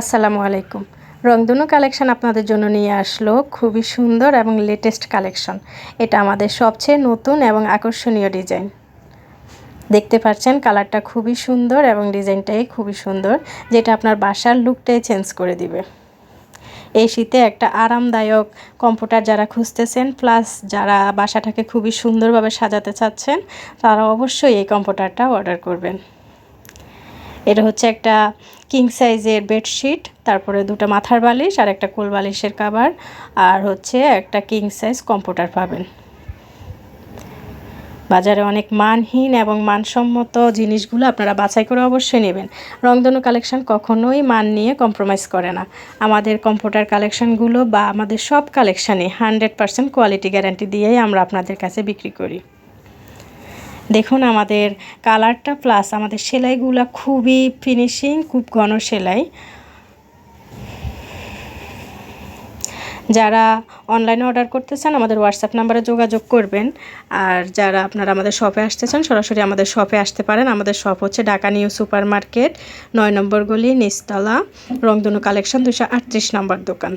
আসসালামু আলাইকুম। রংধনু কালেকশন আপনাদের জন্য নিয়ে আসলো খুবই সুন্দর এবং লেটেস্ট কালেকশন। এটা আমাদের সবচেয়ে নতুন এবং আকর্ষণীয় ডিজাইন। দেখতে পাচ্ছেন কালারটা খুবই সুন্দর এবং ডিজাইনটাই খুবই সুন্দর, যেটা আপনার বাসার লুকটাই চেঞ্জ করে দিবে। এই শীতে একটা আরামদায়ক কম্পিউটার যারা খুঁজতেছেন প্লাস যারা বাসাটাকে খুবই সুন্দরভাবে সাজাতে চাচ্ছেন, তারা অবশ্যই এই কম্পিউটারটা অর্ডার করবেন। এটা হচ্ছে একটা কিং সাইজের বেডশিট তারপরে দুটো মাথার বালিশ আর একটা কোল বালিশের কাবার আর হচ্ছে একটা কিং সাইজ কম্পিউটার পাবেন। বাজারে অনেক মানহীন এবং মানসম্মত জিনিসগুলো আপনারা বাছাই করে অবশ্যই নেবেন। রংধনু কালেকশন কখনোই মান নিয়ে কম্প্রোমাইজ করে না। আমাদের কম্পিউটার কালেকশনগুলো বা আমাদের সব কালেকশানে হান্ড্রেড পারসেন্ট কোয়ালিটি গ্যারান্টি দিয়েই আমরা আপনাদের কাছে বিক্রি করি। দেখুন আমাদের কালারটা প্লাস আমাদের সেলাইগুলো খুবই ফিনিশিং খুব ঘন সেলাই। যারা অনলাইনে অর্ডার করতে চান, আমাদের হোয়াটসঅ্যাপ নাম্বারে যোগাযোগ করবেন। আর যারা আপনারা আমাদের শপে আসতে চান, সরাসরি আমাদের শপে আসতে পারেন। আমাদের শপ হচ্ছে ঢাকা নিউ সুপার মার্কেট নয় নম্বর গলি, নিচতলা, রংধনু কালেকশন দুশো আটত্রিশ নম্বর দোকান।